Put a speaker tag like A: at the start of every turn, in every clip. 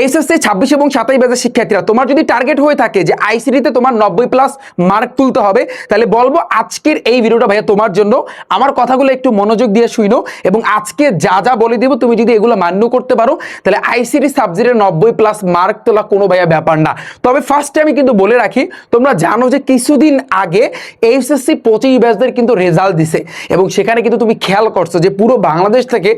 A: HSC ছাব্বিশ এবং সাতাইশ ব্যাচের শিক্ষার্থীরা, তোমার যদি টার্গেট হয়ে থাকে যে আইসিডিতে তোমার নব্বই প্লাস মার্ক তুলতে হবে, তাহলে বলব আজকের এই ভিডিওটা ভাইয়া তোমার জন্য। আমার কথাগুলো একটু মনোযোগ দিয়ে শুইনো এবং আজকে যা যা বলে দেবো তুমি যদি এগুলো মান্য করতে পারো, তাহলে আইসিডি সাবজেক্টের নব্বই প্লাস মার্ক তোলা কোনো ভাইয়া ব্যাপার না। তবে ফার্স্টে আমি কিন্তু বলে রাখি, তোমরা জানো যে কিছুদিন আগে এইচএসসি পঁচিশ ব্যাচদের কিন্তু রেজাল্ট দিছে এবং সেখানে কিন্তু তুমি খেয়াল করছ যে পুরো বাংলাদেশ থেকে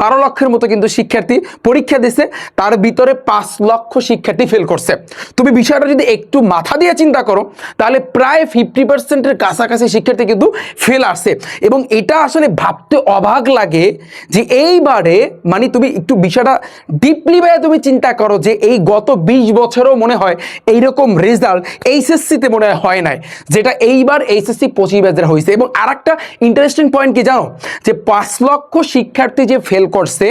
A: বারো লক্ষের মতো কিন্তু শিক্ষার্থী পরীক্ষা দিছে। তার ভিতরে পাঁচ লক্ষ শিক্ষার্থী ফেল করছে। তুমি বিষয়টা যদি একটু মাথা দিয়ে চিন্তা করো, তাহলে প্রায় ফিফটি পার্সেন্টের কাছাকাছি শিক্ষার্থী কিন্তু ফেল আসছে এবং এটা আসলে ভাবতে অবাক লাগে যে এইবারে মানে তুমি একটু বিষয়টা ডিপলি ভাবে তুমি চিন্তা করো যে এই গত বিশ বছরও মনে হয় এইরকম রেজাল্ট এইচএসসিতে মনে হয় নাই, যেটা এইবার এইচএসসি পঁচিশ ব্যাচের হয়েছে। এবং আর একটা ইন্টারেস্টিং পয়েন্ট কি জানো? যে পাঁচ লক্ষ শিক্ষার্থী যে ফেল করছে,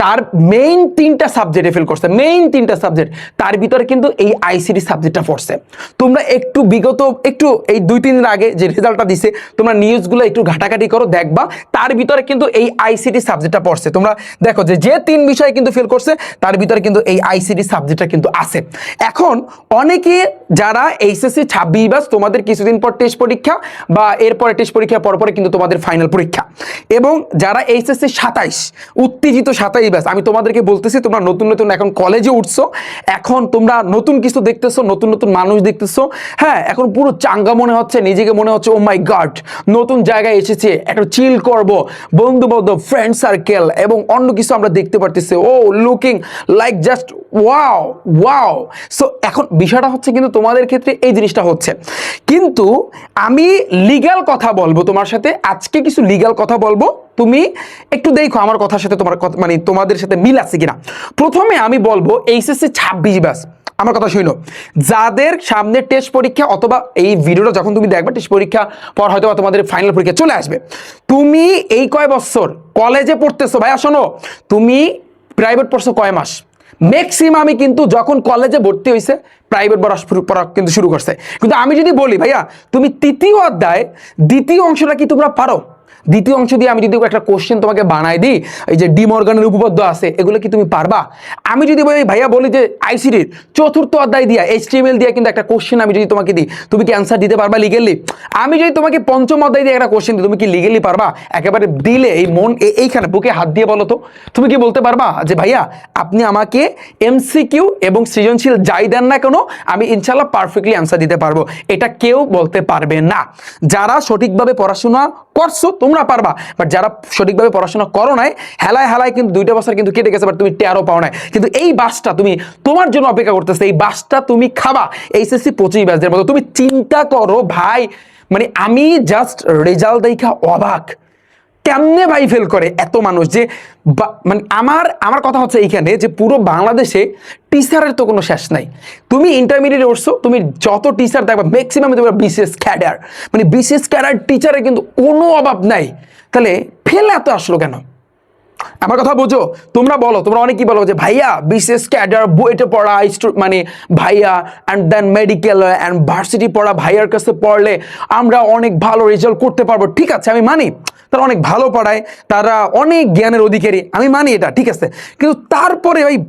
A: তার মেইন তিনটা সাবজেক্টে ফেল করছে। মেইন তিনটা সাবজেক্ট তার ভিতরে কিন্তু এই আইসিডি সাবজেক্টটা পড়ছে। তোমরা একটু বিগত, একটু এই দুই, তিন দিন আগে যে রেজাল্টটা দিছে, তোমরা নিউজগুলো একটু ঘাটাঘাটি করো, দেখবা, তার ভিতরে কিন্তু এই আইসিডি সাবজেক্টটা পড়ছে। তোমরা দেখো যে যে তিন বিষয়ে কিন্তু ফেল করছে, তার ভিতরে কিন্তু এই আইসিডি সাবজেক্টটা কিন্তু আছে। এখন অনেকে যারা এইচএসসি ছাব্বিশ বাস, তোমাদের কিছুদিন পর টেস্ট পরীক্ষা বা এরপরে টেস্ট পরীক্ষা পর পরে কিন্তু তোমাদের ফাইনাল পরীক্ষা। এবং যারা এইচএসসি সাতাইশ, উত্তেজিত সাতাইশ ব্যাস আমি তোমাদেরকে বলতেছি, তোমরা নতুন নতুন এখন কলেজে উঠছো, এখন তোমরা নতুন কিছু দেখতেছো, নতুন নতুন মানুষ দেখতেছো হ্যাঁ এখন পুরো চাঙ্গা মনে হচ্ছে, নিজেকে মনে হচ্ছে ও মাই গড নতুন জায়গায় এসেছে, একটা চিল করব বন্ধু ফ্রেন্ড সার্কেল এবং অন্য কিছু আমরা দেখতে পারতেছি, ও looking like just wow wow so এখন বিষয়টা হচ্ছে কিন্তু তোমাদের ক্ষেত্রে এই জিনিসটা হচ্ছে। কিন্তু আমি লিগ্যাল কথা বলব তোমার সাথে, আজকে কিছু লিগ্যাল কথা বলব? তুমি একটু দেখো আমার কথার সাথে তোমার মানে তোমাদের সাথে মিল আছে কিনা। প্রথমে আমি বলব এইচএসসি ছাব্বিশ ব্যাস। আমার কথা শুনো যাদের সামনে টেস্ট পরীক্ষা অথবা এই ভিডিওটা যখন তুমি দেখবে টেস্ট পরীক্ষা পর হয়তো তোমাদের ফাইনাল পরীক্ষা চলে আসবে। তুমি এই কয় বছর কলেজে পড়তেছো? ভাইয়া, শোনো। তুমি প্রাইভেট পড়ছো কয় মাস? ম্যাক্সিমামই কিন্তু যখন কলেজে ভর্তি হয়েছে প্রাইভেট পড়া পড়া কিন্তু শুরু করছে। কিন্তু আমি যদি বলি, ভাইয়া, তুমি তৃতীয় অধ্যায় দ্বিতীয় অংশটা কি তোমরা পারো? দ্বিতীয় অংশ দিয়ে আমি যদি একটা কোশ্চেন তোমাকে বানাই দিই, এই যে ডিমর্গানের উপপাদ্য আছে, এগুলো কি তুমি পারবা? আমি যদি বলি ভাইয়া বলি যে আইসিডির চতুর্থ অধ্যায় দিয়া এইচটিএমএল দিয়ে কিন্তু একটা কোশ্চেন আমি যদি তোমাকে দিই, তুমি কি অ্যান্সার দিতে পারবা লিগেলি আমি যদি তোমাকে পঞ্চম অধ্যায় দিয়ে একটা কোশ্চেন দিই, তুমি কি লিগেলি পারবা? একেবারে দিলে এই মন এইখানে বুকে হাত দিয়ে বলো তো। তুমি কি বলতে পারবা যে ভাইয়া, আপনি আমাকে এমসিকিউ এবং সৃজনশীল যাই দেন না কেন, আমি ইনশাল্লাহ পারফেক্টলি অ্যান্সার দিতে পারব। এটা কেউ বলতে পারবে না। যারা সঠিকভাবে পড়াশোনা করছ তোমরা পারবা বাট যারা সঠিকভাবে পড়াশোনা করো নাই, হেলায় হেলায় কিন্তু দুইটা বছর কিন্তু কেটে গেছে বাট তুমি টেরও পাও নাই। কিন্তু এই বাসটা তুমি, তোমার জন্য অপেক্ষা করতেছে, এই বাসটা তুমি খাবা। এইচএসসি পঁচিশ ব্যাচদের মতো। তুমি চিন্তা করো ভাই মানে আমি জাস্ট রেজাল্ট দেখা অবাক। কেমনে ভাই ফেল করে এত মানুষ যে মানে আমার আমার কথা হচ্ছে এইখানে যে পুরো বাংলাদেশে টিচারের তো কোনো শেষ নাই। তুমি ইন্টারমিডিয়েট উঠছো, তুমি যত টিচার দেখবা ম্যাক্সিমাম তোমার বিশেষ ক্যাডার মানে বিশেষ ক্যাডার টিচারের কিন্তু কোনো অভাব নাই। তাহলে ফেল এত আসলো কেন? আমার কথা বোঝো, তোমরা বলো, তোমরা অনেকেই বলো যে, ভাইয়া বিশেষ ক্যাডার বুয়েটে পড়া মানে ভাইয়া and then medical and varsity পড়া, ভাইয়ার কাছে পড়লে আমরা অনেক ভালো রেজাল্ট করতে পারব। ঠিক আছে, আমি মানি। তারা অনেক ভালো পড়ায়, তারা অনেক জ্ঞানের অধিকারী। আমি মানি এটা, ঠিক আছে? কিন্তু তারপরে ওই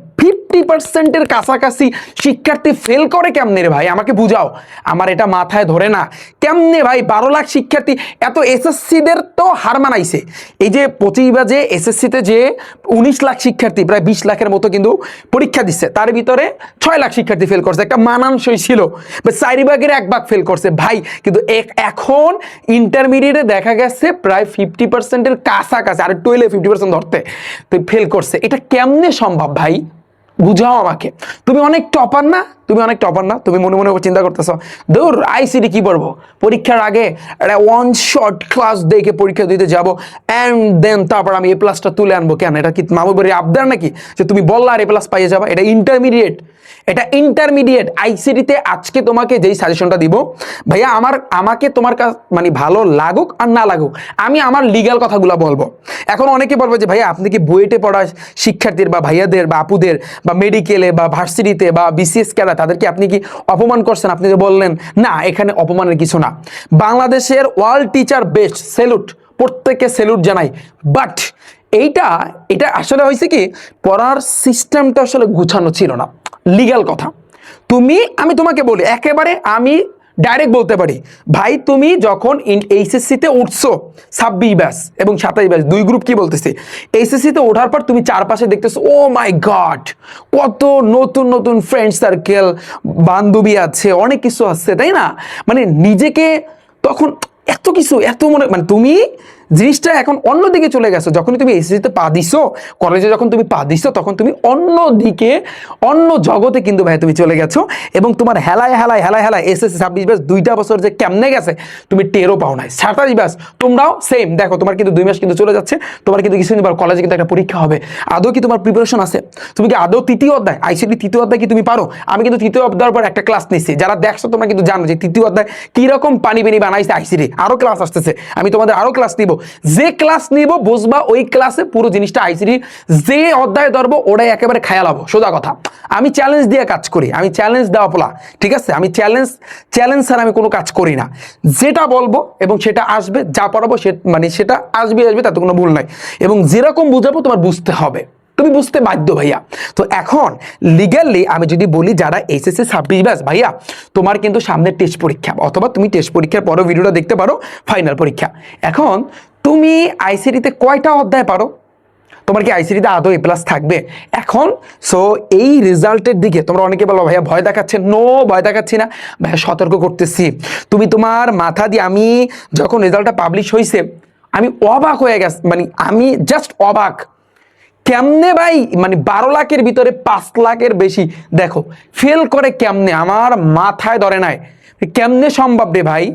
A: ফিফটি পার্সেন্টের কাছাকাছি শিক্ষার্থী ফেল করে কেমনে ভাই? আমাকে বুঝাও। আমার এটা মাথায় ধরে না। কেমনে ভাই? বারো লাখ শিক্ষার্থী, এত এসএসসিদের তো হার মানাইছে। এই যে পঁচিশ বাজে এসএসসিতে যে উনিশ লাখ শিক্ষার্থী, প্রায় বিশ লাখের মতো কিন্তু পরীক্ষা দিচ্ছে, তার ভিতরে ছয় লাখ শিক্ষার্থী ফেল করছে। একটা মানানসই ছিল। বা চারি ভাগের এক ভাগ ফেল করছে। ভাই, কিন্তু এখন ইন্টারমিডিয়েটে দেখা গেছে প্রায় ফিফটি পার্সেন্টের কাছাকাছি, আর টুয়েলভ ফিফটি পার্সেন্ট ধরতে। তো ফেল করছে। এটা কেমনে সম্ভব ভাই? বুঝাও আমাকে। তুমি অনেক টপার না? তুমি অনেক টপার না, তুমি মনে মনে চিন্তা করতেছো দূর আইসিডি কি পড়ব? পরীক্ষার আগে একটা ওয়ান শর্ট ক্লাস দেখে পরীক্ষা দিতে যাব অ্যান্ড দেন তারপর আমি এ প্লাসটা তুলে আনব। কেন? এটা কি মাহবুবের আবদার নাকি? যে তুমি বললা আর এ প্লাস পাইয়ে যাবা, এটা ইন্টারমিডিয়েট এটা ইন্টারমিডিয়েট আইসিডিতে আজকে তোমাকে যেই সাজেশনটা দিব, ভাইয়া, আমার, আমাকে তোমার কাছ মানে ভালো লাগুক আর না লাগুক, আমি আমার লিগ্যাল কথাগুলো বলব। এখন অনেকে বলব যে, ভাইয়া, আপনি কি বুয়েটে পড়া শিক্ষার্থীর বা ভাইয়াদের বা আপুদের বা মেডিকেলে বা ভার্সিটিতে বা বিসিএস ক্যাডার তাদেরকে আপনি কি অপমান করছেন? আপনি যে বললেন, না, এখানে অপমানের কিছু না। বাংলাদেশের ওয়ার্ল্ড টিচার বেস্ট, সেলুট, প্রত্যেককে সেলুট জানাই। বাট এইটা, এটা আসলে হয়েছে কি, পড়ার সিস্টেমটা আসলে গুছানো ছিল না। লিগাল কথা। তুমি, আমি তোমাকে বলি, একেবারে আমি ডাইরেক্ট বলতে পারি। ভাই, তুমি যখন এইচএসসিতে উঠছো, ছাব্বিশ ব্যাস এবং সাতাশ ব্যাস, দুই গ্রুপ কি বলতেছে? এইচএসসিতে ওঠার পর তুমি চারপাশে দেখতেছো ও মাই গড কত নতুন নতুন ফ্রেন্ড সার্কেল বান্ধবী আছে, অনেক কিছু আছে, তাই না? মানে নিজেকে তখন এত কিছু, এত মনে মানে তুমি জিনিসটা এখন অন্যদিকে চলে গেছো। যখন তুমি এসএসসিতে পা দিছো কলেজে যখন তুমি পা দিছো, তখন তুমি অন্য দিকে, অন্য জগতে কিন্তু ভাই তুমি চলে গেছো এবং তোমার হেলায় হেলায় হেলায় হেলায় এসএসসি ছাব্বিশ ব্যাস দুইটা বছর যে কেমনে গেছে, তুমি টেরও পাও নাই। সাতাশ ব্যাস তোমরাও সেম দেখো, তোমার কিন্তু দুই মাস কিন্তু চলে যাচ্ছে, তোমার কিন্তু কিছুদিন পর কলেজে কিন্তু একটা পরীক্ষা হবে। আদৌ কি তোমার প্রিপারেশন আছে? তুমি কি আদৌ তৃতীয় অধ্যায় আইসিটি তৃতীয় অধ্যায় কি তুমি পারো? আমি কিন্তু তৃতীয় অধ্যায়ের পর একটা ক্লাস নিচ্ছি যারা দেখছ, তোমরা কিন্তু জানো যে তৃতীয় অধ্যায় কীরকম পানি বেনি বানাইছে আইসিটি আরও ক্লাস আসতেছে। আমি তোমাদের আরও ক্লাস নিব। যে ক্লাস নিব, বুঝবা ওই ক্লাসে পুরো জিনিসটা আইসিটি যে অধ্যায় ধরবো, ওটাই একেবারে খেয়ালাবো সোজা কথা। আমি চ্যালেঞ্জ দিয়ে কাজ করি। আমি চ্যালেঞ্জ দেওয়া পোলা। ঠিক আছে? আমি চ্যালেঞ্জ চ্যালেঞ্জ ছাড়া আমি কোনো কাজ করি না। যেটা বলব এবং সেটা আসবে, যা পড়াবো সে মানে সেটা আসবে আসবে, তাতে কোনো ভুল নাই। এবং যেরকম বুঝাবো, তোমার বুঝতে হবে। তুমি বুঝতে বাধ্য, ভাইয়া। তো এখন লিগালি আমি যদি বলি, যারা এসএসসি ছাব্বিশ ব্যাস ভাইয়া, তোমার কিন্তু সামনে টেস্ট পরীক্ষা। অথবা তুমি টেস্ট পরীক্ষার পরও ভিডিওটা দেখতে পারো ফাইনাল পরীক্ষা। এখন তুমি আইসিডিতে কয়টা অধ্যায় পারো? তোমার কি আইসিটিতে আদৌ এ প্লাস থাকবে? এখন সো এই রেজাল্টের দিকে, তোমরা অনেকে বলো, ভাইয়া ভয় দেখাচ্ছে? নো ভয় দেখাচ্ছি না। ভাইয়া সতর্ক করতেছি। তুমি তোমার মাথা দিয়ে আমি যখন রেজাল্টটা পাবলিশ হয়েছে আমি অবাক হয়ে গেছে। মানে আমি জাস্ট অবাক। কেমনে ভাই? মানে বারো লাখের ভিতরে পাঁচ লাখের বেশি। দেখো ফেল করে কেমনে? আমার মাথায় ধরে নাই। কেমনে সম্ভব রে ভাই?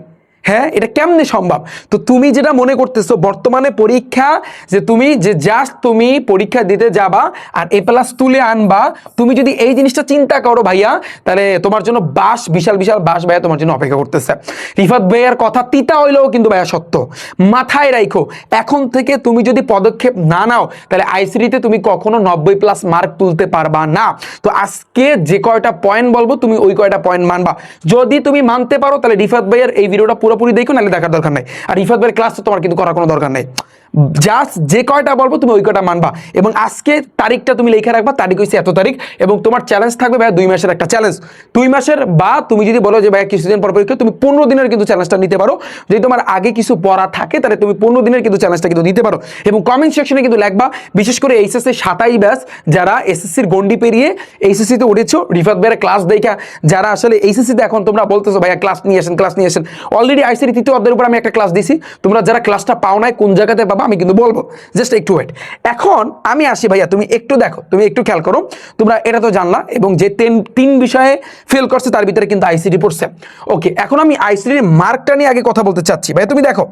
A: হ্যাঁ এটা কেমনে সম্ভব? তো তুমি যেটা মনে করতেছো, বর্তমানে পরীক্ষা যে তুমি যে জাস্ট তুমি পরীক্ষা দিতে যাবা আর এ প্লাস তুলে আনবা, তুমি যদি এই জিনিসটা চিন্তা করো ভাইয়া, তাহলে তোমার জন্য বাস, বিশাল বিশাল বাস ভাইয়া তোমার জন্য অপেক্ষা করতেছে। রিফাত ভাইয়ার কথা তিতা হইলেও কিন্তু ভাইয়া সত্য। মাথায় রাখো এখন থেকে তুমি যদি পদক্ষেপ না নাও, তাহলে আইসিডিতে তুমি কখনো নব্বই প্লাস মার্ক তুলতে পারবা না। তো আজকে যে কয়টা পয়েন্ট বলব, তুমি ওই কয়টা পয়েন্ট মানবা। যদি তুমি মানতে পারো, তাহলে রিফাত ভাইয়ের এই ভিডিওটা পুরোপুরি দেখো, নাহলে দেখার দরকার নাই। আর ভাইয়ের ক্লাস তো তোমার কিন্তু করার কোনো দরকার নেই। জাস্ট যে কয়টা বলব তুমি ওই কয়টা মানবা। এবং আজকে তারিখটা তুমি লিখে রাখবা, তারিখ হয়েছে এত তারিখ, এবং তোমার চ্যালেঞ্জ থাকবে ভাইয়া দুই মাসের একটা চ্যালেঞ্জ দুই মাসের বা তুমি যদি বলো যে ভাইয়া কিছুদিন পর পরীক্ষা, তুমি পনেরো দিনের কিন্তু চ্যালেঞ্জটা নিতে পারো। যদি তোমার আগে কিছু পড়া থাকে, তাহলে তুমি পনেরো দিনের কিন্তু চ্যালেঞ্জটা কিন্তু নিতে পারো। এবং কমেন্ট সেকশনে কিন্তু লেখবা, বিশেষ করে এইচএসসি সাতাই ব্যাস যারা এসএসসির গন্ডি পেরিয়ে এইচএসসিতে উঠেছো, রিফাত ভাইয়ের ক্লাস দেখা, যারা আসলে এইচএসসিতে এখন তোমরা বলতেছো, ভাইয়া ক্লাস নিয়ে আসেন ক্লাস নিয়ে আসেন। অলরেডি আইসির তৃতীয় অধ্যায়ের উপর আমি একটা ক্লাস দিছি। তোমরা যারা ক্লাসটা পাও নাই, কোন জায়গাতে পাবা আমি কিন্তু বলব। জাস্ট একটু ওয়েট এখন আমি আসি ভাইয়া, তুমি একটু দেখো, তুমি একটু খেয়াল করো। তোমরা এটা তো জানলা, এবং যে তিন তিন বিষয়ে ফেল করছে তার ভিতরে কিন্তু আইসিডি পড়ছে। ওকে এখন আমি আইসিডির মার্কটা নিয়ে আগে কথা বলতে চাচ্ছি। ভাইয়া, তুমি দেখো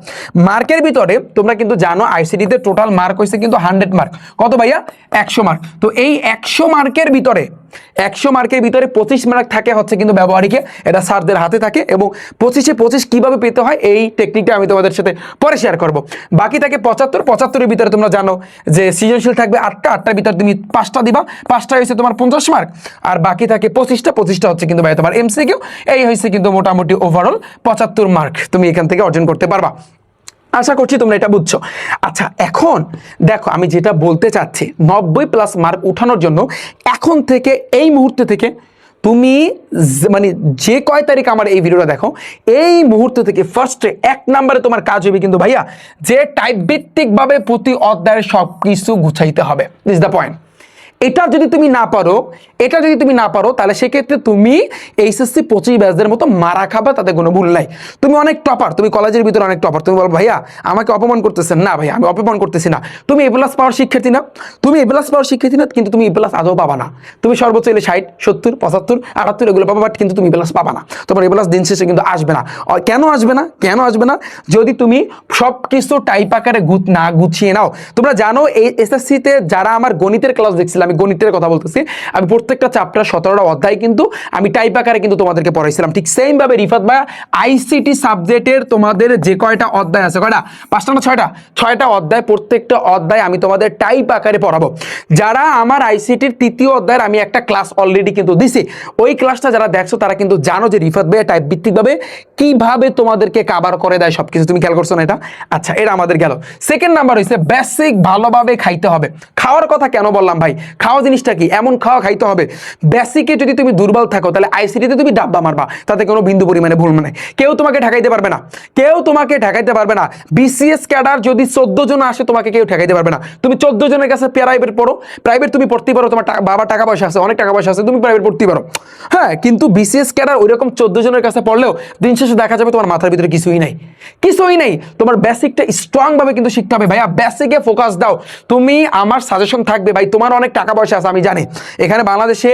A: মার্কের ভিতরে তোমরা কিন্তু জানো আইসিডিতে টোটাল মার্ক হয়েছে কিন্তু হান্ড্রেড মার্ক কত ভাইয়া? একশো মার্ক তো এই একশো মার্কের ভিতরে একশো মার্কের ভিতরে পঁচিশ মার্ক থাকে হচ্ছে কিন্তু ব্যবহারিকে, এটা স্যারদের হাতে থাকে এবং পঁচিশে পঁচিশ কীভাবে পেতে হয় এই টেকনিকটা আমি তোমাদের সাথে পরে শেয়ার করব। বাকি থাকে পঁচাত্তর, পঁচাত্তরের ভিতরে তোমরা জানো যে সৃজনশীল থাকবে আটটা, আটটার ভিতরে তুমি পাঁচটা দিবা পাঁচটা হয়েছে তোমার পঞ্চাশ মার্ক, আর বাকি থাকে পঁচিশটা পঁচিশটা হচ্ছে কিন্তু ভাই তোমার এমসিকিউ এই হয়েছে কিন্তু মোটামুটি ওভারঅল পঁচাত্তর মার্ক তুমি এখান থেকে অর্জন করতে পারবা। আশা করছি তোমরা এটা বুঝছ। আচ্ছা এখন দেখো, আমি যেটা বলতে চাচ্ছি, নব্বই প্লাস মার্ক উঠানোর জন্য এখন থেকে, এই মুহূর্তে থেকে তুমি মানে যে কয় তারিখ আমার এই ভিডিওটা দেখো, এই মুহূর্ত থেকে ফার্স্টে এক নাম্বারে তোমার কাজ হবে কিন্তু ভাইয়া, যে টাইপ ভিত্তিকভাবে প্রতি অধ্যায়ের সব কিছু গুছাইতে হবে। ইজ দ্য পয়েন্ট এটা যদি তুমি না পারো, এটা যদি তুমি না পারো, তাহলে সেক্ষেত্রে তুমি এইচএসসি পঁচিশ ব্যাচদের মতো মারা খাবা, তাতে কোনো ভুল নাই। তুমি অনেক টপার তুমি কলেজের ভিতরে অনেক টপার তুমি বলো, ভাইয়া, আমাকে অপমান করতেছেন। না, ভাইয়া, আমি অপমান করতেছি না। তুমি এ প্লাস পাওয়ার শিক্ষার্থী না। তুমি এ প্লাস পাওয়ার শিক্ষার্থী না, কিন্তু তুমি এ প্লাস আদৌ পাবা না। তুমি সর্বোচ্চ এলে ষাট, সত্তর, পঁচাত্তর, আটাত্তর, এগুলো পাবা বাট কিন্তু তুমি এ প্লাস পাবা না। তোমার এ প্লাস দিন শেষে কিন্তু আসবে না। কেন আসবে না? কেন আসবে না? যদি তুমি সব কিছু টাইপ আকারে গুছ- না গুছিয়ে নাও। তোমরা জানো এই এসএসসিতে যারা আমার গণিতের ক্লাস দেখছিল আমি গণিতের কথা বলতেছি, আমি প্রত্যেকটা চ্যাপ্টার সতেরোটা অধ্যায় কিন্তু আমি টাইপ আকারে কিন্তু তোমাদেরকে পড়াইছিলাম। ঠিক সেম ভাবে রিফাত ভাই আইসিটি সাবজেক্টের তোমাদের যে কয়টা অধ্যায় আছে, কয়টা? পাঁচটা না ছয়টা? ছয়টা অধ্যায়, প্রত্যেকটা অধ্যায় আমি তোমাদের টাইপ আকারে পড়াবো। যারা আমার আইসিটির তৃতীয় অধ্যায়ের আমি একটা ক্লাস অলরেডি কিন্তু দিছি, ওই ক্লাসটা যারা দেখছ, তারা কিন্তু জানো যে রিফাত ভাইয়া টাইপ ভিত্তিকভাবে কীভাবে তোমাদেরকে কাবার করে দেয় সবকিছু। তুমি খেয়াল করছ না এটা? আচ্ছা এটা আমাদের গেল। সেকেন্ড নাম্বার হয়েছে বেসিক ভালোভাবে খাইতে হবে। খাওয়ার কথা কেন বললাম ভাই? খাওয়া জিনিসটা কি? এমন খাওয়া খাইতে হবে। বেসিকে যদি তুমি দুর্বল থাকো, তাহলে আইসিটিতে তুমি ডাব্বা মারবা। তাতে কোনো বিন্দু পরিমাণে ভুল মানে। কেউ তোমাকে ঠেকাইতে পারবে না। কেউ তোমাকে ঠেকাইতে পারবে না। বিসিএস ক্যাডার যদি চোদ্দ জন আসে, তোমাকে কেউ ঠেকাইতে পারবে না। তুমি চোদ্দ জনের কাছে প্রাইভেট পড়ো। প্রাইভেট তুমি পড়তে পারো, তোমার বাবার টাকা পয়সা আছে, অনেক টাকা পয়সা আছে, তুমি প্রাইভেট পড়তে পারো। হ্যাঁ কিন্তু বিসিএস ক্যাডার ওইরকম চোদ্দ জনের কাছে পড়লেও দিন শেষে দেখা যাবে তোমার মাথার ভিতরে কিছুই নাই। কিছুই নেই। তোমার বেসিকটা স্ট্রং ভাবে কিন্তু শিখতে হবে। ভাইয়া বেসিকে ফোকাস দাও। তুমি আমার সাজেশন থাকবে। ভাই, তোমার অনেক টাকা পয়সা আছে, আমি জানি। এখানে বাংলাদেশে,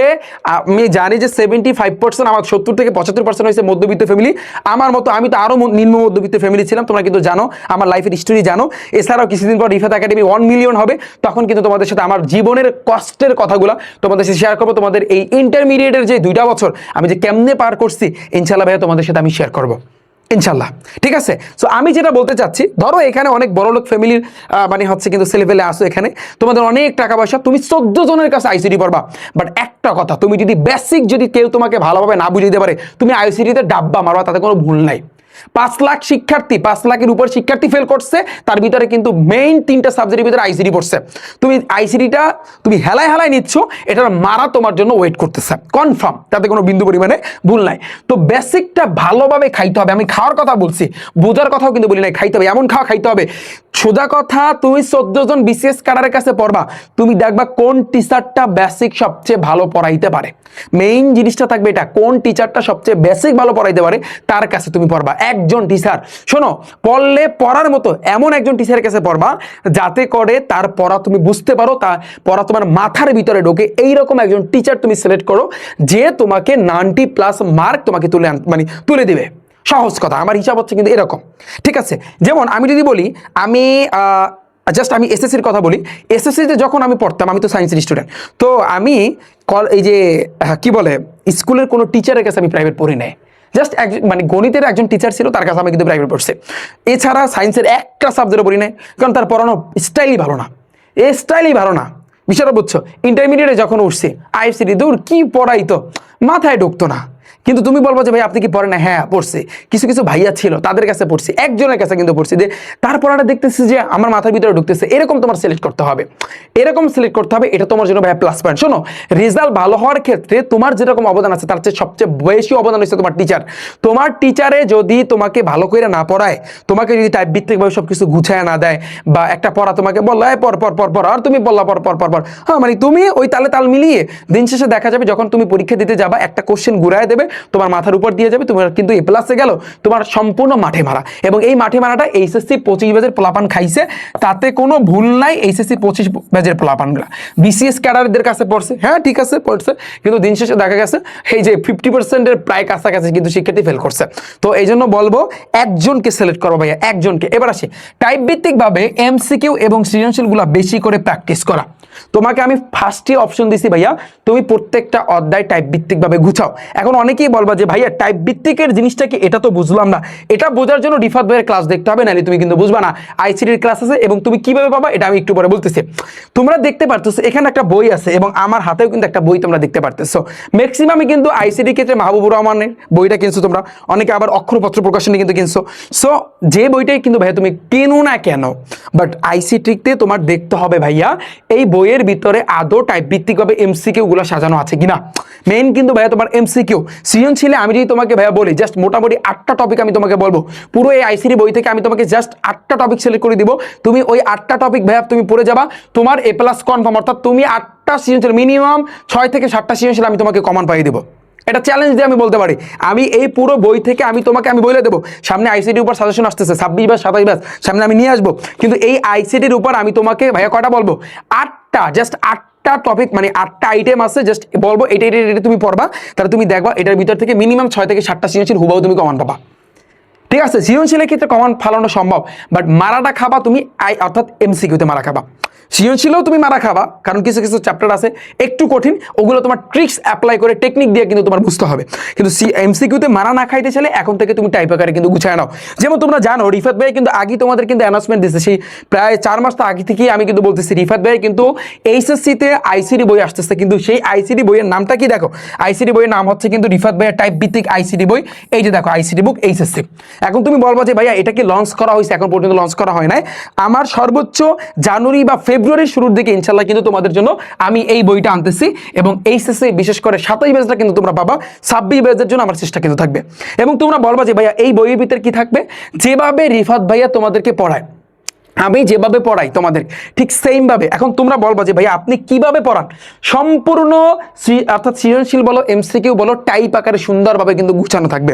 A: আমি জানি যে সেভেন্টি ফাইভ পার্সেন্ট আমার সত্তর থেকে পঁচাত্তর পার্সেন্ট হয়েছে মধ্যবিত্ত ফ্যামিলি আমার মতো, আমি তো আরও নিম্ন মধ্যবিত্ত ফ্যামিলি ছিলাম, তোমরা কিন্তু জানো, আমার লাইফের স্টোরি জানো। এছাড়াও কিছুদিন পর রিফাত একাডেমি ওয়ান মিলিয়ন হবে, তখন কিন্তু তোমাদের সাথে আমার জীবনের কষ্টের কথাগুলো তোমাদের সাথে শেয়ার করব। তোমাদের এই ইন্টারমিডিয়েটের যে দুইটা বছর, আমি যে কেমনে পার করছি ইনশাল্লাহ ভাইয়া তোমাদের সাথে আমি শেয়ার করব। ইনশাল্লাহ। ঠিক আছে? সো আমি যেটা বলতে চাচ্ছি, ধরো এখানে অনেক বড় লোক ফ্যামিলির মানে হচ্ছে কিন্তু ছেলেপেলে আসো এখানে, তোমাদের অনেক টাকা পয়সা, তুমি চোদ্দ জনের কাছে আইসিডি পড়বা। বাট একটা কথা, তুমি যদি বেসিক যদি কেউ তোমাকে ভালোভাবে না বুঝিয়ে দিতে পারে, তুমি আইসিডিতে ডাব্বা মারবা, তাতে কোনো ভুল নাই। পাঁচ লাখ শিক্ষার্থী, পাঁচ লাখের উপর শিক্ষার্থী ফেল করছে, তার ভিতরে কিন্তু মেইন তিনটা সাবজেক্টের ভিতরে আইসিডি পড়ছে। তুমি আইসিডিটা তুমি হেলায় হেলায় নিচ্ছ, এটার মারা তোমার জন্য ওয়েট করতেছে। কনফার্ম তাতে কোনো বিন্দু পরিমাণে ভুল নাই। তো বেসিকটা ভালোভাবে খাইতে হবে, আমি খাওয়ার কথা বলছি, বোঝার কথাও কিন্তু বলি নাই, খাইতে হবে, এমন খাওয়া খাইতে হবে। সোজা কথা, তুমি চোদ্দ জন বিসিএস কাডারের কাছে পড়বা, তুমি দেখবা কোন টিচারটা বেসিক সবচেয়ে ভালো পড়াইতে পারে। মেইন জিনিসটা থাকবে এটা, কোন টিচারটা সবচেয়ে বেসিক ভালো পড়াইতে পারে, তার কাছে তুমি পড়বা। একজন টিচার শোনো, পড়লে পড়ার মতো এমন একজন টিচারের কাছে পড়বা, যাতে করে তার পড়া তুমি বুঝতে পারো, তা পড়া তোমার মাথার ভিতরে ঢোকে। এইরকম একজন টিচার তুমি সিলেক্ট করো, যে তোমাকে নাইনটি প্লাস মার্ক তোমাকে তুলে মানে তুলে দিবে। সহজ কথা, আমার হিসাব হচ্ছে কিন্তু এরকম। ঠিক আছে? যেমন আমি যদি বলি, আমি জাস্ট আমি এসএসসির কথা বলি। এসএসসিতে যখন আমি পড়তাম, আমি তো সায়েন্সের স্টুডেন্ট তো আমি কল এই যে কি বলে, স্কুলের কোনো টিচারের কাছে আমি প্রাইভেট পড়ি নাই। জাস্ট এক মানে গণিতের একজন টিচার ছিল, তার কাছে আমি কিন্তু প্রাইভেট পড়ছে এছাড়া সায়েন্সের একটা সাবজেক্টও পড়ি নাই, কারণ তার পড়ানো স্টাইলই ভালো না। এ স্টাইলই ভালো না। বিষয়টা বুঝছ? ইন্টারমিডিয়েটে যখন উঠছে আইএফসিডি দূর কি পড়াইতো? মাথায় ঢুকতো না। কিন্তু তুমি বলব যে, ভাই, আপনি কি পড়েন না? হ্যাঁ পড়ছে। কিছু কিছু ভাইয়া ছিল, তাদের কাছে পড়ছি। একজনের কাছে কিন্তু পড়ছি। যে তার পড়াটা দেখতেছি যে, আমার মাথার ভিতরে ঢুকতেছে, এরকম তোমার সিলেক্ট করতে হবে। এরকম সিলেক্ট করতে হবে, এটা তোমার জন্য ভাই প্লাস পয়েন্ট শোনো রেজাল্ট ভালো হওয়ার ক্ষেত্রে তোমার যেরকম অবদান আছে, তার চেয়ে সবচেয়ে বেশি অবদান হচ্ছে তোমার টিচার তোমার টিচারে যদি তোমাকে ভালো করে না পড়ায়, তোমাকে যদি টাইপ ভিত্তিকভাবে সব কিছু গুছায় না দেয়, বা একটা পড়া তোমাকে বলল, "এই পর পর পর পর আর তুমি বললা পর পর পর পর হ্যাঁ মানে তুমি ওই তালে তাল মিলিয়ে দিন শেষে দেখা যাবে, যখন তুমি পরীক্ষা দিতে যাবা, একটা কোশ্চেন ঘুরায় দেবে তোমার মাথার উপর দিয়ে যাবে, তোমার কিন্তু এ প্লাসে গেল, তোমার সম্পূর্ণ মাঠে মারা। এবং এই মাঠে মারাটা এইচএসসি পঁচিশ ব্যাচের পোলাপান খাইছে, তাতে কোনো ভুল নাই এইচএসসি পঁচিশ ব্যাচের পোলাপানগুলা বিসিএস ক্যাডারদের কাছে পড়ছে হ্যাঁ ঠিক আছে, পড়ছে, কিন্তু দিন শেষে দেখা গেছে, এই যে ফিফটি পার্সেন্টের প্রায় কাছাকাছি কিন্তু শিক্ষার্থী ফেল করছে। তো এই জন্য বলব, একজনকে সিলেক্ট করো ভাইয়া, একজনকে। এবার আসি টাইপ ভিত্তিকভাবে এমসিকিউ এবং সৃজনশীলগুলা বেশি করে প্র্যাকটিস করা। তোমাকে আমি ফার্স্টে অপশন দিছি ভাইয়া, তুমি প্রত্যেকটা অধ্যায় টাইপ ভিত্তিকভাবে গুছাও। এখন অনেকেই বলবা যে, ভাইয়া টাইপ ভিত্তিকের জিনিসটা কি? এটা তো বুঝলাম না। এটা বোঝার জন্য রিফাত ভাইয়ের ক্লাস দেখতে হবে, নাহলে তুমি কিন্তু বুঝবা না। আইসিডির ক্লাস আছে এবং তুমি কীভাবে পাবা এটা আমি একটু পরে বলতেছি। তোমরা দেখতে পারতেছো, এখানে একটা বই আছে এবং আমার হাতেও কিন্তু একটা বই তোমরা দেখতে পারতেছো। ম্যাক্সিমামে কিন্তু আইসিডি ক্ষেত্রে মাহবুবুর রহমানের বইটা কিনছো তোমরা। অনেকে আবার অক্ষরপত্র প্রকাশনী কিন্তু কিনছো। সো যে বইটাই কিন্তু ভাইয়া তুমি কেনো না কেন বাট আইসিটিতে তোমার দেখতে হবে ভাইয়া, এই বইয়ের ভিতরে আদৌ টাইপ ভিত্তিকভাবে এমসিকিউ গুলো সাজানো আছে কিনা? মেইন কিন্তু ভাইয়া তোমার এমসিকিউ ছিলে আমি যদি তোমাকে ভাইয়া বলি জাস্ট মোটামুটি আটটা টপিক আমি তোমাকে বলব। পুরো এই আইসিডি বই থেকে আমি তোমাকে জাস্ট আটটা টপিক সিলেক্ট করে দিব। তুমি ওই আটটা টপিক ভাইয়া তুমি পড়ে যাবা। তোমার এ প্লাস কনফার্ম অর্থাৎ তুমি আটটা সৃজনশীল মিনিমাম ছয় থেকে সাতটা সৃজনশীল আমি তোমাকে কমান পাইয়ে দেবো। এটা চ্যালেঞ্জ দিয়ে আমি বলতে পারি। আমি এই পুরো বই থেকে আমি তোমাকে আমি বলে দেবো। সামনে আইসিটির উপর সাজেশন আসতেছে, ছাব্বিশ বাস সাতাশ বাস সামনে আমি নিয়ে আসব। কিন্তু এই আইসিটির উপর আমি তোমাকে ভাইয়া কটা বলব? আটটা জাস্ট আটটা টপিক মানে আটটা আইটেম আছে জাস্ট বলব, এটা এটা এটা তুমি পড়বা। তাহলে তুমি দেখবা, এটার ভিতর থেকে মিনিমাম ছয় থেকে সাতটা সৃজনশীল হুবাও তুমি কমান পাবা। ঠিক আছে, সৃজনশীলের ক্ষেত্রে কমান ফালানো সম্ভব বাট মারাটা খাবা তুমি আই, অর্থাৎ এমসিকিউতে মারা খাবা। সৃজনশীলেও তুমি মারা খাবা, কারণ কিছু কিছু চ্যাপ্টার আছে, একটু কঠিন, ওগুলো তোমার ট্রিক্স অ্যাপ্লাই করে টেকনিক দিয়ে কিন্তু তোমার বুঝতে হবে। কিন্তু সি এমসিকিউতে মারা না খাইতে চাইলে এখন থেকে তুমি টাইপ আকারে কিন্তু গুছায় নাও। যেমন তোমরা জানো, রিফাত ভাই কিন্তু আগে তোমাদের কিন্তু অ্যানাউন্সমেন্ট দিচ্ছে সেই প্রায় চার মাস তো আগে থেকেই আমি কিন্তু বলতেছি, রিফাত ভাই কিন্তু এইচএসসিতে আইসিডি বই আসতেছে, কিন্তু সেই আইসিডি বইয়ের নামটা কি দেখো? আইসিডি বইয়ের নাম হচ্ছে কিন্তু রিফাত ভাইয়ের টাইপ ভিত্তিক আইসিডি বই, এই যে দেখো আইসিডি বুক এইচএসসি এখন তুমি বলব যে ভাইয়া এটা কি লঞ্চ করা হয়েছে? এখন পর্যন্ত লঞ্চ করা হয় নাই। আমার সর্বোচ্চ জানুয়ারি বা ফেব্রুয়ারির শুরুর দিকে ইনশাল্লাহ কিন্তু তোমাদের জন্য আমি এই বইটা আনতেছি এবং এই শেষে বিশেষ করে সাতাশ বেজটা কিন্তু তোমরা পাবা। ছাব্বিশ বেজের জন্য আমার চেষ্টা কিন্তু থাকবে। এবং তোমরা বলবা যে ভাইয়া এই বইয়ের ভিতরে কি থাকবে? যেভাবে রিফাত ভাইয়া তোমাদেরকে পড়ায়। আমি যেভাবে পড়াই তোমাদের, ঠিক সেমভাবে এখন তোমরা বলবা যে ভাই আপনি কীভাবে পড়ান? সম্পূর্ণ অর্থাৎ সৃজনশীল বলো, এমসিকিউ বলো, টাইপ আকারে সুন্দরভাবে কিন্তু গুছানো থাকবে।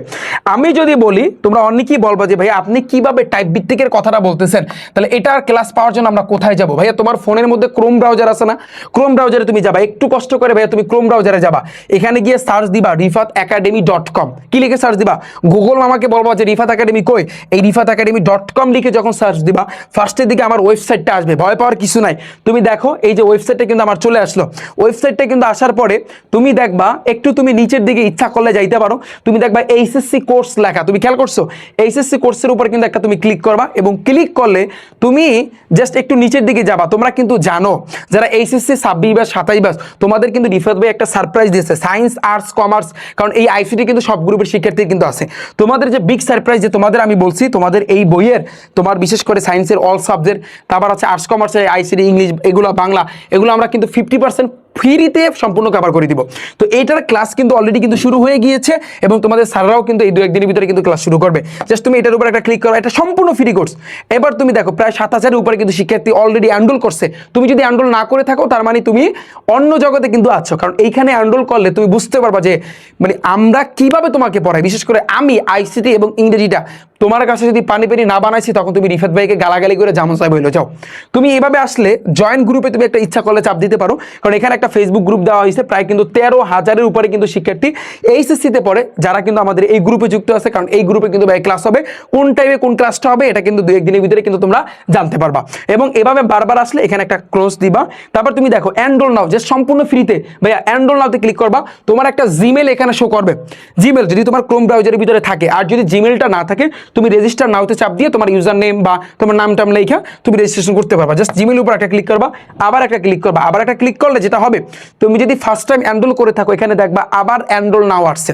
A: আমি যদি বলি, তোমরা অনেকেই বলবা যে ভাই আপনি কীভাবে টাইপ ভিত্তিকের কথাটা বলতেছেন? তাহলে এটার ক্লাস পাওয়ার জন্য আমরা কোথায় যাব? ভাইয়া, তোমার ফোনের মধ্যে ক্রোম ব্রাউজার আছে না? ক্রোম ব্রাউজারে তুমি যাবা। একটু কষ্ট করে, ভাইয়া, তুমি ক্রোম ব্রাউজারে যাবা। এখানে গিয়ে সার্চ দিবা, রিফাত একাডেমি ডট কম কি লিখে সার্চ দিবা? গুগল আমাকে বলব যে, রিফাত একাডেমি কই? এই রিফাত একাডেমি ডট কম লিখে যখন সার্চ দিবা ফার্স্টের দিকে আমার ওয়েবসাইটটা আসবে, ভয় পাওয়ার কিছু নাই। তুমি দেখো, এই যে ওয়েবসাইটটা কিন্তু আমার চলে আসলো। ওয়েবসাইটটা কিন্তু আসার পরে তুমি দেখবা, একটু তুমি নিচের দিকে ইচ্ছা করলে যাইতে পারো। তুমি দেখবা এইচএসসি কোর্স লেখা, তুমি খেয়াল করছ? এইচএসসি কোর্সের উপর কিন্তু একটা তুমি ক্লিক করবা এবং ক্লিক করলে তুমি জাস্ট একটু নিচের দিকে যাবা। তোমরা কিন্তু জানো, যারা এইচএসসি ছাব্বিশ বা সাতাইশ বাস তোমাদের কিন্তু রিফাত ভাই একটা সারপ্রাইজ দিয়েছে সায়েন্স আর্টস কমার্স কারণ এই আইসিটি কিন্তু সব গ্রুপের শিক্ষার্থী কিন্তু আছে। তোমাদের যে বিগ সারপ্রাইজ যে তোমাদের আমি বলছি, তোমাদের এই বইয়ের, তোমার বিশেষ করে সায়েন্সের অল সাবজেক্ট তারপর আছে আর্টস কমার্সের আইসিডি ইংলিশ এগুলো বাংলা এগুলো আমরা কিন্তু ফিফটি পার্সেন্ট ফ্রিতে সম্পূর্ণ কভার করে দিব। তো এইটার ক্লাস কিন্তু অলরেডি কিন্তু শুরু হয়ে গিয়েছে এবং তোমাদের স্যাররাও কিন্তু এই দু একদিনের ভিতরে কিন্তু ক্লাস শুরু করবে। জাস্ট তুমি এটার উপর একটা ক্লিক করো, এটা সম্পূর্ণ ফ্রি কোর্স এবার তুমি দেখো, প্রায় সাত হাজারের উপরে কিন্তু শিক্ষার্থী অলরেডি অ্যান্ডোল করছে। তুমি যদি অ্যান্ডোল না করে থাকো, তার মানে তুমি অন্য জগতে কিন্তু আছো। কারণ এইখানে অ্যান্ডোল করলে তুমি বুঝতে পারবা যে মানে আমরা কীভাবে তোমাকে পড়াই। বিশেষ করে আমি আইসিটি এবং ইংরেজিটা, তোমার কাছে যদি পানি পানি না বানাইছি, তখন তুমি রিফাত ভাইকে গালাগালি করে জামন সাহেব হইল। যাও। তুমি এভাবে আসলে জয়েন্ট গ্রুপে তুমি একটা ইচ্ছা করলে চাপ দিতে পারো। কারণ এখানে একটা ফেসবুক গ্রুপ দেওয়া হয়েছে, প্রায় কিন্তু তেরো হাজারের উপরে কিন্তু শিক্ষার্থী এইচএসসিতে পড়ে, যারা কিন্তু আমাদের এই গ্রুপে যুক্ত আছে, কারণ এই গ্রুপে কিন্তু ভাই ক্লাস হবে। কোন টাইমে কোন ক্লাসটা হবে, এটা কিন্তু দু একদিনের ভিতরে কিন্তু তোমরা জানতে পারবা। এবং এভাবে বারবার আসলে এখানে একটা ক্লোজ দিবা। তারপর তুমি দেখো অ্যান্ড্রোল নাও যে সম্পূর্ণ ফ্রিতে ভাইয়া অ্যান্ড্রোল নাওতে ক্লিক করবা। তোমার একটা জিমেল এখানে শো করবে। জিমেল যদি তোমার ক্রোম ব্রাউজারের ভিতরে থাকে, আর যদি জিমেলটা না থাকে, তুমি রেজিস্টার নাওতে চাপ দিয়ে তোমার ইউজার নেম বা তোমার নাম টাম লেখা তুমি রেজিস্ট্রেশন করতে পারবা। জাস্ট জিমেল উপর একটা ক্লিক করবা, আবার একটা ক্লিক করবা। আবার একটা ক্লিক করলে যেটা হবে তুমি যদি ফার্স্ট টাইম অ্যান্ড্রোল করে থাকো এখানে দেখবা আবার অ্যান্ড্রোল নাও আসছে।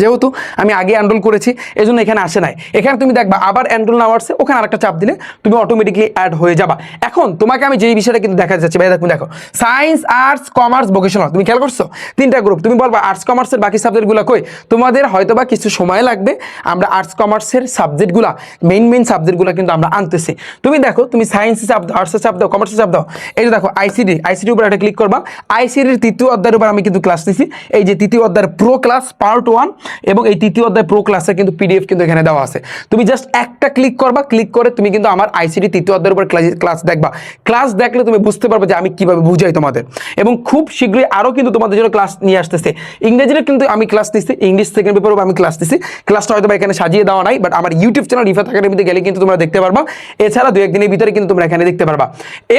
A: যেহেতু আমি আগে অ্যান্ড্রোল করেছি এই জন্য এখানে আসে নাই। এখানে তুমি দেখবা, আবার অ্যান্ড্রোল নাও আসছে, ওখানে আরেকটা চাপ দিলে তুমি অটোমেটিকলি অ্যাড হয়ে যাবা। এখন তোমাকে আমি যেই বিষয়টা কিন্তু দেখা যাচ্ছে ভাই, দেখো দেখো সায়েন্স আর্টস কমার্স ভোকেশনাল তুমি খেয়াল করছ? তিনটা গ্রুপ তুমি বলবা আর্টস কমার্সের বাকি সাবজেক্টগুলো কই? তোমাদের হয়তো বা কিছু সময় লাগবে, আমরা আর্টস কমার্সের সাবজেক্টগুলো মেইন মেইন সাবজেক্টগুলো কিন্তু আমরা আনতেছি। তুমি দেখো, তুমি সায়েন্সে চাপ দাও আর্টসে চাপ দাও কমার্সে চাপ দাও, এই যে দেখো আইসিডি আইসিডির উপর একটা ক্লিক করবা আইসিডির তৃতীয় অধ্যায়ের উপর আমি কিন্তু ক্লাস নিছি, এই যে তৃতীয় অধ্যায়ের প্রো ক্লাস পার্ট ওয়ান এবং এই তৃতীয় অধ্যায় প্রো ক্লাসের কিন্তু পিডিএফ কিন্তু এখানে দেওয়া আছে। তুমি জাস্ট একটা ক্লিক করবা ক্লিক করে তুমি কিন্তু আমার আইসিডি তৃতীয় অধ্যায়ের উপর ক্লাস দেখবা। ক্লাস দেখলে তুমি বুঝতে পারবে যে আমি কীভাবে বুঝাই তোমাদের। এবং খুব শীঘ্রই আরও কিন্তু তোমাদের জন্য ক্লাস নিয়ে আসতেছে। ইংরেজিতে কিন্তু আমি ক্লাস নিচ্ছি ইংলিশ সেকেন্ড পেপারও আমি ক্লাস নিচ্ছি ক্লাসটা হয়তো এখানে সাজিয়ে দেওয়া নাই বাট আমার ইউটিউব চ্যানেল রিফাত একাডেমিতে গেলে কিন্তু তোমরা দেখতে পারবা। এছাড়া দু একদিনের ভিতরে কিন্তু তোমরা এখানে দেখতে পারবা।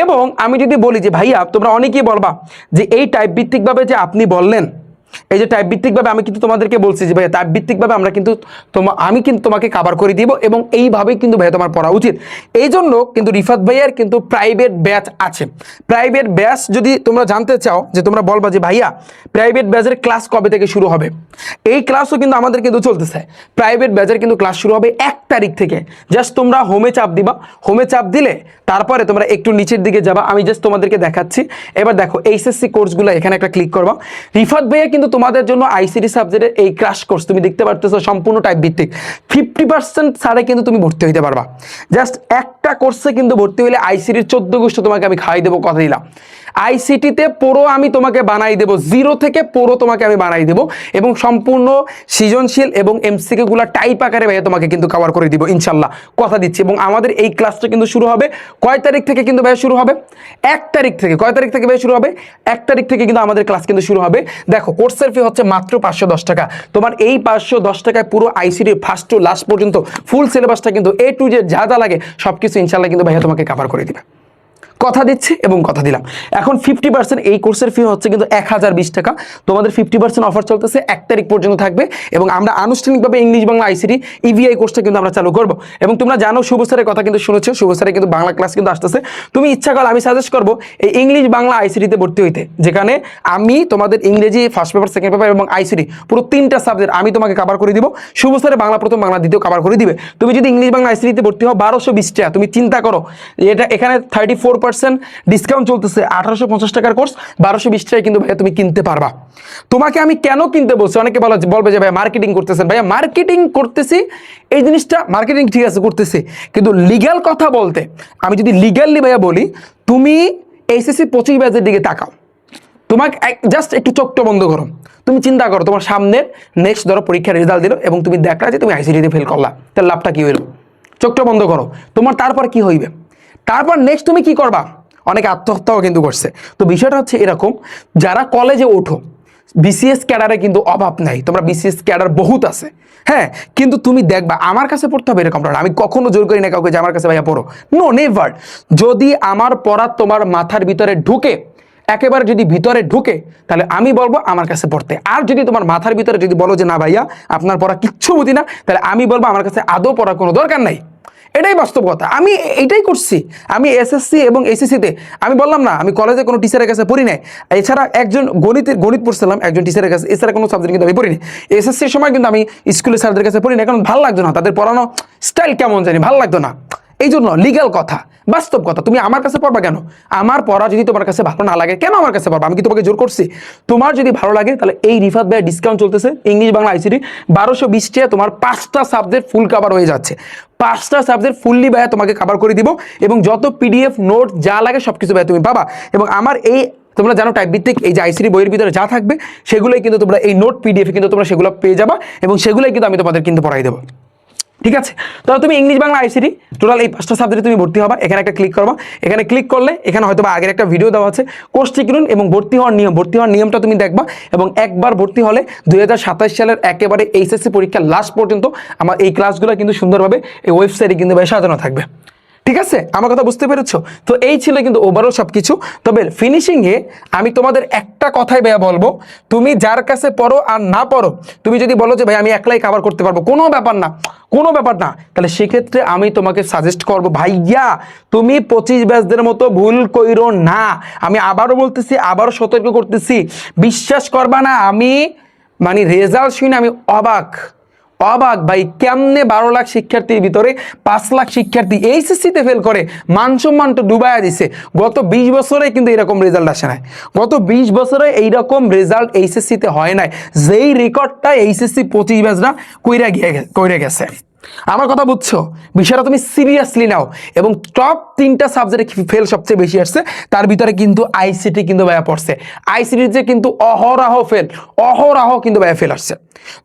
A: এবং আমি যদি বলি যে, ভাইয়া, তোমরা অনেকেই বলবা যে, এই টাইপ ভিত্তিকভাবে যে আপনি বললেন এই যে টাইপ ভিত্তিকভাবে আমি কিন্তু তোমাদেরকে বলছি যে ভাইয়া টাইপ ভিত্তিকভাবে আমরা কিন্তু তোমা আমি কিন্তু তোমাকে কাভার করে দিব এবং এইভাবেই কিন্তু ভাইয়া তোমার পড়া উচিত। এই জন্য কিন্তু রিফাত ভাইয়ার কিন্তু প্রাইভেট ব্যাচ আছে। প্রাইভেট ব্যাচ যদি তোমরা জানতে চাও, যে তোমরা বলবা যে ভাইয়া প্রাইভেট ব্যাচের ক্লাস কবে থেকে শুরু হবে? এই ক্লাসও কিন্তু আমাদের কিন্তু চলতেছে। প্রাইভেট ব্যাচের কিন্তু ক্লাস শুরু হবে এক তারিখ থেকে। জাস্ট তোমরা হোমে চাপ দিবা। হোমে চাপ দিলে তারপরে তোমরা একটু নিচের দিকে যাবা। আমি জাস্ট তোমাদেরকে দেখাচ্ছি। এবার দেখো এইচএসসি কোর্সগুলো এখানে একটা ক্লিক করবা। রিফাত ভাইয়া কিন্তু তোমাদের জন্য আইসিডি সাবজেক্টের এই ক্রাশ কোর্স তুমি দেখতে পারতেছো সম্পূর্ণ টাইপ ভিত্তিক। ফিফটি পার্সেন্ট ছাড়ে কিন্তু তুমি ভর্তি হইতে পারবা। জাস্ট একটা কোর্সে কিন্তু ভর্তি হলে আইসিডির চোদ্দ গোষ্ঠ তোমাকে আমি খাই দেবো, কথা দিলাম। আইসিটিতে পুরো আমি তোমাকে বানাই দেবো। জিরো থেকে পুরো তোমাকে আমি বানাই দেবো এবং সম্পূর্ণ সৃজনশীল এবং এমসিকে গুলা টাইপ আকারে ভাইয়া তোমাকে কিন্তু কভার করে দিব, ইনশাল্লাহ। কথা দিচ্ছি এবং আমাদের এই ক্লাসটা কিন্তু শুরু হবে কয় তারিখ থেকে কিন্তু ভাইয়া শুরু হবে? এক তারিখ থেকে। কয় তারিখ থেকে ভাইয়া শুরু হবে? এক তারিখ থেকে কিন্তু আমাদের ক্লাস কিন্তু শুরু হবে। দেখো কোর্সের ফি হচ্ছে মাত্র পাঁচশো দশ টাকা। তোমার এই পাঁচশো দশ টাকায় পুরো আইসিডি ফার্স্ট টু লাস্ট পর্যন্ত ফুল সিলেবাসটা কিন্তু এ টু জে যা যা লাগে সব কিছু ইনশাল্লাহ কিন্তু ভাইয়া তোমাকে কভার করে দিবে। কথা দিচ্ছি এবং কথা দিলাম। এখন ফিফটি পার্সেন্ট এই কোর্সের ফি হচ্ছে কিন্তু এক হাজার বিশ টাকা। তোমাদের ফিফটি পার্সেন্ট অফার চলতেছে, এক তারিখ পর্যন্ত থাকবে এবং আমরা আনুষ্ঠানিকভাবে ইংলিশ বাংলা আইসিটি ইভিআই কোর্সটা কিন্তু আমরা চালু করব। এবং তোমরা জানো শুভ স্যারের কথা কিন্তু শুনেছো, শুভ স্যারের কিন্তু বাংলা ক্লাস কিন্তু আসতেছে। তুমি ইচ্ছা করো আমি সাজেস্ট করব এই ইংলিশ বাংলা আইসিটিতে ভর্তি হইতে, যেখানে আমি তোমাদের ইংরেজি ফার্স্ট পেপার সেকেন্ড পেপার এবং আইসিটি পুরো তিনটা সাবজেক্ট আমি তোমাকে কভার করে দিব। শুভ স্যারের বাংলা প্রথম, বাংলা দ্বিতীয় কভার করে দিবে। তুমি যদি ইংলিশ বাংলা আইসিটিতে ভর্তি হও, বারোশো বিশ টাকা। তুমি চিন্তা করো, এটা এখানে থার্টি ফোর পার্সেন্ট ডিসকাউন্ট চলতেছে আঠারোশো পঞ্চাশ টাকার কোর্স বারোশো বিশ টাকায় কিন্তু ভাইয়া তুমি কিনতে পারবা। তোমাকে আমি কেন কিনতে বলছি? অনেকে বলা বলবে যে ভাইয়া মার্কেটিং করতেছেন। ভাইয়া মার্কেটিং করতেছি, এই জিনিসটা মার্কেটিং ঠিক আছে করতেছি, কিন্তু লিগ্যাল কথা বলতে, আমি যদি লিগ্যালি ভাইয়া বলি, তুমি এইচএসসি পঁচিশ ব্যাচের দিকে তাকাও। তোমাকে জাস্ট একটু চোখটা বন্ধ করো। তুমি চিন্তা করো, তোমার সামনের নেক্সট ধরো পরীক্ষার রেজাল্ট দিল এবং তুমি দেখলা যে তুমি আইসিডিতে ফেল করলা। তার লাভটা কি হইল? চোখটা বন্ধ করো। তোমার তারপর কি হইবে? তারপর নেক্সট তুমি কি করবা? অনেকে আত্মহত্যাও কিন্তু করছে। তো বিষয়টা হচ্ছে এরকম, যারা কলেজে ওঠো বিসিএস ক্যাডারে কিন্তু অভাব নাই। তোমরা বিসিএস ক্যাডার বহুত আছে। হ্যাঁ কিন্তু তুমি দেখবা, আমার কাছে পড়তে হবে এরকম আমি কখনো জোর করি না কাউকে যে আমার কাছে, ভাইয়া, পড়ো। নো নেভার যদি আমার পড়া তোমার মাথার ভিতরে ঢুকে, একেবারে যদি ভিতরে ঢুকে, তাহলে আমি বলব আমার কাছে পড়তে। আর যদি তোমার মাথার ভিতরে যদি বলো যে, না, ভাইয়া, আপনার পড়া কিচ্ছু বুঝি না, তাহলে আমি বলব আমার কাছে আদৌ পড়ার কোনো দরকার নাই। এটাই বাস্তব কথা। আমি এটাই করছি। আমি এসএসসি এবং এসএসসিতে আমি বললাম না, আমি কলেজে কোনো টিচারের কাছে পড়ি নাই। এছাড়া একজন গণিতের, গণিত পড়ছিলাম, একজন টিচারের কাছে, এছাড়া কোনো সাবজেক্ট কিন্তু আমি পড়িনি এসএসসির সময় কিন্তু আমি স্কুলের স্যারদের কাছে পড়ি না কারণ ভালো লাগতো না। তাদের পড়ানো স্টাইল কেমন জানি, ভালো লাগতো না। এই জন্য লিগ্যাল কথা, বাস্তব কথা। তুমি আমার কাছে পড়বা কেন? আমার পড়া যদি তোমার কাছে ভালো না লাগে, কেন আমার কাছে পড়বা? আমি কি তোমাকে জোর করছি? তোমার যদি ভালো লাগে, তাহলে এই রিফাত ভাইয়ের ডিসকাউন্ট চলতেছে, ইংলিশ বাংলা আইসিটি বারোশো বিশ টাকা তোমার পাঁচটা সাবজেক্ট ফুল কাভার হয়ে যাচ্ছে। পাঁচটা সাবজেক্ট ফুললি ভাইয়া তোমাকে কাভার করে দিব, এবং যত পিডিএফ নোট যা লাগে সব কিছু তুমি পাবা। এবং আমার এই, তোমরা জানো টাইপ ভিত্তিক এই যে আইসিডি বইয়ের ভিতরে যা থাকবে, সেগুলোই কিন্তু তোমরা এই নোট পিডিএফ কিন্তু তোমরা সেগুলো পেয়ে যাবা, এবং সেগুলোই কিন্তু আমি তোমাদের কিন্তু পড়াই দেবো। ঠিক আছে? তাহলে তুমি ইংলিশ বাংলা আইসিটি টোটাল এই পাঁচটা সাবজেক্টে তুমি ভর্তি হবা। এখানে একটা ক্লিক করবা। এখানে ক্লিক করলে এখানে হয়তো বা আগের একটা ভিডিও দেওয়া আছে। কোর্সটি কিনুন এবং ভর্তি হওয়ার নিয়ম। ভর্তি হওয়ার নিয়মটা তুমি দেখবা এবং একবার ভর্তি হলে দুই হাজার সাতাশ সালের একেবারে এইচএসসি পরীক্ষার লাস্ট পর্যন্ত আমার এই ক্লাসগুলো কিন্তু সুন্দরভাবে এই ওয়েবসাইটে কিন্তু সাজানো থাকবে। ঠিক আছে? আমার কথা বুঝতে পেরেছ? তো এই ছিল কিন্তু ওভারঅল সব কিছু তবে ফিনিশিংয়ে আমি তোমাদের একটা কথাই ভাইয়া বলব। তুমি যার কাছে পড়ো আর না পড়ো, তুমি যদি বলো যে ভাই আমি একলাই কাভার করতে পারব, কোনো ব্যাপার না। কোনো ব্যাপার না। তাহলে সেক্ষেত্রে আমি তোমাকে সাজেস্ট করব, ভাইয়া, তুমি পঁচিশ ব্যাচদের মতো ভুল কইরো না। আমি আবারও বলতেছি, আবারও সতর্ক করতেছি। বিশ্বাস করবা না, আমি মানে রেজাল্ট শুনে আমি অবাক। অবাক, ভাই, কেমনে বারো লাখ শিক্ষার্থীর ভিতরে পাঁচ লাখ শিক্ষার্থী এইচএসসিতে ফেল করে মান সম্মান তো ডুবাইয়া দিছে। গত বিশ বছরে কিন্তু এরকম রেজাল্ট আসে নাই। গত বিশ বছরে এইরকম রেজাল্ট এইচএসসিতে হয় নাই। যেই রেকর্ডটা এইচএসসি পঁচিশ ব্যাচরা কইরা গিয়ে কইরা গেছে। আমার কথা বুঝছ? বিষয়টা তুমি সিরিয়াসলি নাও। এবং টপ তিনটা সাবজেক্টে ফেল সবচেয়ে বেশি আসছে, তার ভিতরে কিন্তু আইসিটি কিন্তু ভাইয়া পড়ছে। আইসিটির আইসিটিতে কিন্তু অহরাহ ফেল অহরাহ কিন্তু ভাইয়া ফেল আসছে।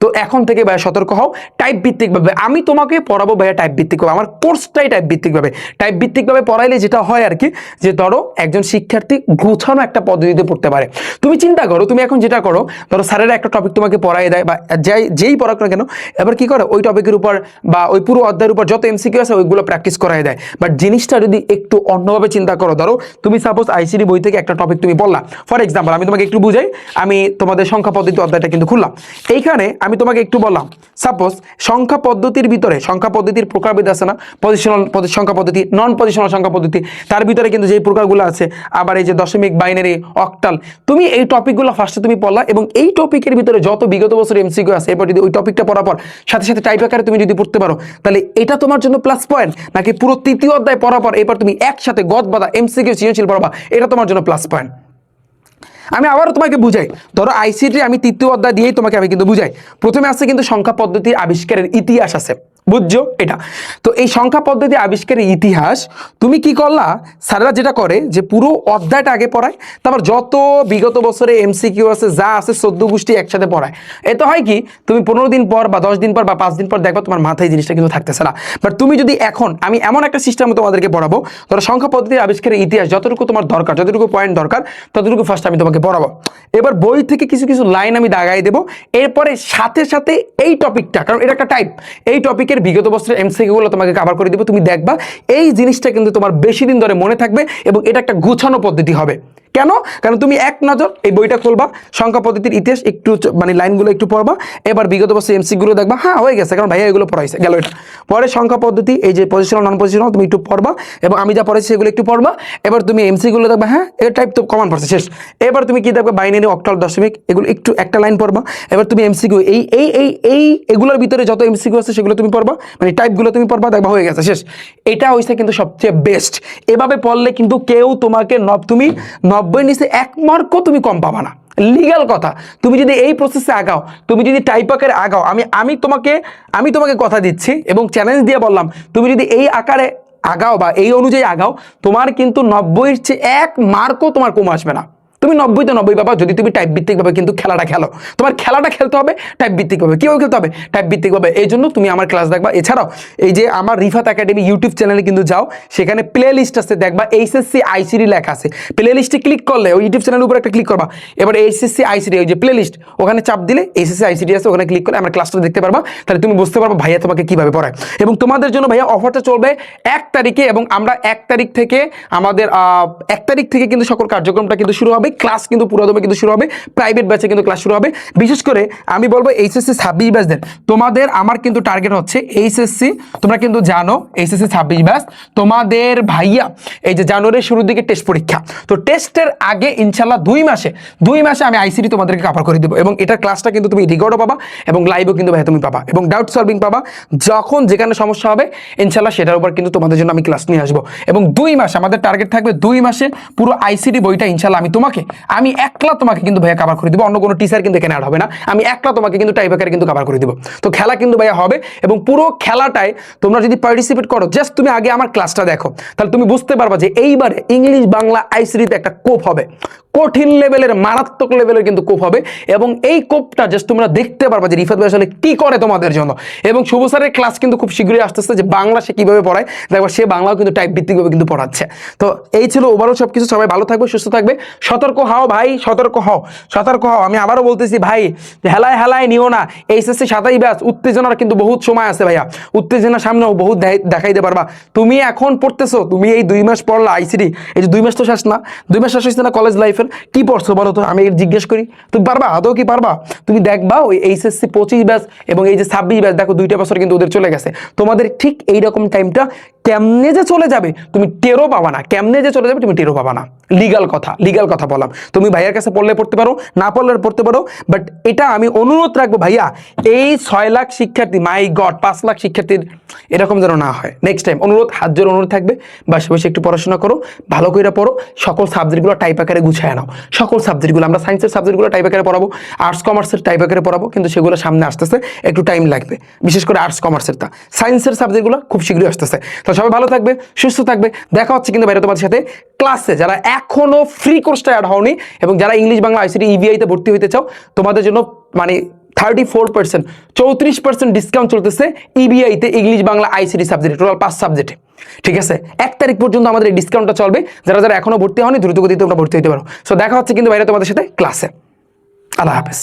A: তো এখন থেকে ভাইয়া সতর্ক হও। টাইপ ভিত্তিকভাবে আমি তোমাকে পড়াবো ভাইয়া টাইপ ভিত্তিকভাবে আমার কোর্সটাই টাইপ ভিত্তিকভাবে টাইপ ভিত্তিকভাবে পড়াইলে যেটা হয় আর কি, যে ধরো একজন শিক্ষার্থী গোছানো একটা পদ্ধতিতে পড়তে পারে। তুমি চিন্তা করো, তুমি এখন যেটা করো, ধরো স্যারেরা একটা টপিক তোমাকে পড়াই দেয় বা যাই, যেই পড়াক না কেন, এবার কি করে? ওই টপিকের উপর বা ওই পুরো অধ্যায়ের উপর যত এমসিকিউ আছে ওইগুলো প্র্যাকটিস করাই দেয়। বাট জিনিসটা যদি একটু অন্যভাবে চিন্তা করো, ধরো, তুমি সাপোজ আইসিডি বই থেকে একটা টপিক তুমি পড়লা ফর এক্সাম্পল আমি তোমাকে একটু বুঝাই, আমি তোমাদের সংখ্যা পদ্ধতি অধ্যায়টা কিন্তু খুললাম। এইখানে আমি তোমাকে একটু বললাম সাপোজ সংখ্যা পদ্ধতির ভিতরে, সংখ্যা পদ্ধতির প্রকারভেদ আছে না? পজিশনাল সংখ্যা পদ্ধতি নন পজিশনাল সংখ্যা পদ্ধতি। তার ভিতরে কিন্তু যেই প্রকারগুলো আছে, আবার এই যে দশমিক বাইনারি অক্টাল তুমি এই টপিকগুলো ফার্স্টে তুমি পড়লা এবং এই টপিকের ভিতরে যত বিগত বছর এমসিকিউ আছে, এরপর যদি ওই টপিকটা পড়ার পর, সাথে সাথে টাইপ আকারে তুমি যদি পড়তে পারো। তাহলে এটা তোমার জন্য প্লাস পয়েন্ট নাকি পুরো তৃতীয় অধ্যায় পড়ার পর এবার তুমি একসাথে গদ বাদা এমসিকিউ সৃজনশীল পড়বা, এটা তোমার জন্য প্লাস পয়েন্ট আমি আবারও তোমাকে বুঝাই, ধরো আইসিটি আমি তৃতীয় অধ্যায় দিয়েই তোমাকে আমি কিন্তু বুঝাই। প্রথমে আছে কিন্তু সংখ্যা পদ্ধতির আবিষ্কারের ইতিহাস আছে। বুঝছ এটা? তো এই সংখ্যা পদ্ধতি আবিষ্কারের ইতিহাস, তুমি কি করলা? স্যারেরা যেটা করে, যে পুরো অধ্যায়টা আগে পড়ায়, তারপর যত বিগত বছরে এমসিকিউ আছে, যা আছে, চোদ্দ গোষ্ঠী একসাথে পড়ায়। এতে হয় কি, তুমি পনেরো দিন পর বা দশ দিন পর বা পাঁচ দিন পর দেখবা তোমার মাথায় জিনিসটা কিন্তু থাকতেছে না। বাট তুমি যদি এখন, আমি এমন একটা সিস্টেম তোমাদেরকে পড়াবো, ধরো সংখ্যা পদ্ধতির আবিষ্কারের ইতিহাস, যতটুকু তোমার দরকার, যতটুকু পয়েন্ট দরকার, ততটুকু ফার্স্ট আমি তোমাকে পড়াবো। এবার বই থেকে কিছু কিছু লাইন আমি দাগাই দেবো। এরপরে সাথে সাথে এই টপিকটা কারণ এটা একটা টাইপ এই টপিকে তারিখের বিগত বছরের এমসিকিউগুলো তোমাকে কভার করে দেবো। তুমি দেখবা, এই জিনিসটা কিন্তু তোমার বেশি দিন ধরে মনে থাকবে এবং এটা একটা গুছানো পদ্ধতি হবে। কেন? কারণ তুমি এক নজর এই বইটা খুলবা, সংখ্যা পদ্ধতির ইতিহাস একটু মানে লাইনগুলো একটু পড়বা, এবার বিগত বছর এমসিগুলো দেখবা হ্যাঁ হয়ে গেছে, কারণ ভাইয়া এগুলো পড়াইছে, গেল এটা। পরে সংখ্যা পদ্ধতি, এই যে পজিশনাল নন পজিশনাল তুমি একটু পড়বা, এবং আমি যা পড়াইছি সেগুলো একটু পড়বা, এবার তুমি এমসিগুলো দেখবা হ্যাঁ এর টাইপ তো কমান পড়ছে, শেষ। এবার তুমি কি দেখবে বাইনারি অক্টাল দশমিক, এগুলো একটু একটা লাইন পড়বা, এবার তুমি এমসিকিউ এই এই এই এই, এগুলোর ভিতরে যত এমসিকিউ আছে সেগুলো তুমি পড়বা মানে টাইপগুলো তুমি পড়বা, দেখবা হয়ে গেছে, শেষ। এটা হয়েছে কিন্তু সবচেয়ে বেস্ট এভাবে পড়লে কিন্তু কেউ তোমাকে নব তুমি নব্বই নিচে এক মার্কও তুমি কম পাবা না। লিগাল কথা। তুমি যদি এই প্রসেসে আগাও, তুমি যদি টাইপ আকারে আগাও, আমি আমি তোমাকে আমি তোমাকে কথা দিচ্ছি এবং চ্যালেঞ্জ দিয়ে বললাম, তুমি যদি এই আকারে আগাও বা এই অনুযায়ী আগাও, তোমার কিন্তু নব্বই চেয়ে এক মার্কও তোমার কম আসবে না। তুমি নব্বই তো নব্বই পাবা, যদি তুমি টাইপ ভিত্তিকভাবে কিন্তু খেলাটা খেলো। তোমার খেলাটা খেলতে হবে টাইপ ভিত্তিকভাবে কীভাবে খেলতে হবে? টাইপ ভিত্তিকভাবে এই জন্য তুমি আমার ক্লাস দেখবা। এছাড়াও, এই যে আমার রিফাত একাডেমি ইউটিউব চ্যানেলে কিন্তু যাও, সেখানে প্লে লিস্ট আছে, দেখবা এইচএসসি আইসিডি লেখা আছে। প্লে লিস্টে ক্লিক করলে, ওই ইউটিউব চ্যানেলের উপর একটা ক্লিক করবা। এবার এইচএসসি আইসিডি ওই যে প্লে লিস্ট ওখানে চাপ দিলে এইচএসসি আইসিডি আছে, ওখানে ক্লিক করলে আমার ক্লাসটা দেখতে পারবা। তাহলে তুমি বুঝতে পারবা ভাইয়া তোমাকে কীভাবে পড়ায়। এবং তোমাদের জন্য ভাইয়া অফারটা চলবে এক তারিখে এবং আমরা এক তারিখ থেকে আমাদের এক তারিখ থেকে কিন্তু সকল কার্যক্রমটা কিন্তু শুরু হবে। ক্লাস কিন্তু পুরোদমে কিন্তু শুরু হবে প্রাইভেট ব্যাচে কিন্তু ক্লাস শুরু হবে। বিশেষ করে আমি বলব এইচএসসি ছাব্বিশ ব্যাচদের তোমাদের আমার কিন্তু টার্গেট হচ্ছে এইচএসসি তোমরা কিন্তু জানো এইচএসসি ছাব্বিশ ব্যাচ তোমাদের ভাইয়া, এই যে জানুয়ারির শুরুর দিকে টেস্ট পরীক্ষা। তো টেস্টের আগে ইনশাল্লাহ দুই মাসে দুই মাসে আমি আইসিডি তোমাদেরকে কাভার করে দেবো এবং এটার ক্লাসটা কিন্তু তুমি রেকর্ডও পাবা এবং লাইভও কিন্তু ভাইয়া তুমি পাবা এবং ডাউট সলভিং পাবা। যখন যেখানে সমস্যা হবে ইনশাল্লাহ সেটার উপর কিন্তু তোমাদের জন্য আমি ক্লাস নিয়ে আসব। এবং দুই মাস, আমাদের টার্গেট থাকবে দুই মাসে পুরো আইসিডি বইটা ইনশাল্লাহ আমি তোমাকে আমি একলা তোমাকে কিন্তু ভাইয়া কাভার করে দিব। অন্য কোনো টিচার কিন্তু এখানে হবে না। আমি একলা তোমাকে কিন্তু টাইপাকারে কিন্তু কাভার করে দিব। তো খেলা কিন্তু ভাইয়া হবে এবং পুরো খেলাটায় তোমরা যদি পার্টিসিপেট করো জাস্ট তুমি আগে আমার ক্লাসটা দেখো। তাহলে তুমি বুঝতে পারবা যে এইবারে ইংলিশ বাংলা আইসিডিতে একটা কোপ হবে। কঠিন লেভেলের মারাত্মক লেভেলের কিন্তু কোপ হবে। এবং এই কোপটা জাস্ট তোমরা দেখতে পারবা যে রিফাত ভাই আসলে কি করে তোমাদের জন্য। এবং শুভ স্যারের ক্লাস কিন্তু খুব শীঘ্রই আসতেছে যে বাংলা সে কীভাবে পড়ায়। দেখবা সে বাংলাও কিন্তু টাইপ ভিত্তিকভাবে কিন্তু পড়াচ্ছে। তো এই ছিল ওভারঅল সব কিছু সবাই ভালো থাকবে, সুস্থ থাকবে। সতর্ক হও ভাই, সতর্ক হও সতর্ক হও। আমি আবারও বলতেছি ভাই, হেলায় হেলায় নিও না। এইচএসসি সাতাই ব্যাস, উত্তেজনার কিন্তু বহুত সময় আছে ভাইয়া। উত্তেজনার সামনেও বহুত দেখাই- দেখাইতে পারবা। তুমি এখন পড়তেছো, তুমি এই দুই মাস পড়লা আইসিডি এই যে দুই মাস তো শেষ না। দুই মাস শেষ হয়েছে না কলেজ লাইফের কি পড়ছো বলো তো? আমি জিজ্ঞেস করি, তুমি পারবা? আদৌ কি পারবা? তুমি দেখবা ওই এইচএসসি পঁচিশ ব্যাচ এবং এই যে ছাব্বিশ ব্যাচ, দেখো দুইটা বছর কিন্তু ওদের চলে গেছে। তোমাদের ঠিক এইরকম টাইমটা কেমনে যে চলে যাবে? তুমি টেরো পাবা না। কেমনে যে চলে যাবে তুমি টেরো পাবা না। লিগাল কথা লিগাল কথা বললাম। তুমি ভাইয়ার কাছে পড়লে পড়তে পারো, না পড়লে পড়তে পারো বাট এটা আমি অনুরোধ রাখব ভাইয়া, এই ছয় লাখ শিক্ষার্থী মাই গড পাঁচ লাখ শিক্ষার্থীর এরকম যেন না হয়। নেক্সট টাইম অনুরোধ, হাত জোর অনুরোধ থাকবে, বাসে বসে একটু পড়াশোনা করো, ভালো করে পড়ো, সকল সাবজেক্টগুলো টাইপ আকারে গুছিয়ে নাও। সকল সাবজেক্টগুলো আমরা সায়েন্সের সাবজেক্টগুলো টাইপ আকারে পড়াবো আর্টস কমার্সের টাইপ আকারে পড়াবো, কিন্তু সেগুলো সামনে আসতেছে, একটু টাইম লাগবে, বিশেষ করে আর্টস কমার্সেরটা সায়েন্সের সাবজেক্টগুলো খুব শীঘ্রই আসতেছে। তো সবাই ভালো থাকবে, সুস্থ থাকবে, দেখা হচ্ছে কিন্তু বাইরে তোমাদের সাথে ক্লাসে যারা এখনও ফ্রি কোর্সটা অ্যাড হওনি এবং যারা ইংলিশ বাংলা আইসিটি ইভিআইতে ভর্তি হইতে চাও, তোমাদের জন্য মানে থার্টি ফোর পার্সেন্ট চৌত্রিশ পার্সেন্ট ডিসকাউন্ট চলতেছে ইবিআইতে ইংলিশ বাংলা আইসিটি সাবজেক্টে টোটাল পাঁচ সাবজেক্টে ঠিক আছে? এক তারিখ পর্যন্ত আমাদের এই ডিসকাউন্টটা চলবে। যারা যারা এখনও ভর্তি হয়নি দ্রুত গতিতে তোমরা ভর্তি হতে পারো। সো দেখা হচ্ছে কিন্তু বাইরে তোমাদের সাথে ক্লাসে আল্লাহ হাফেজ।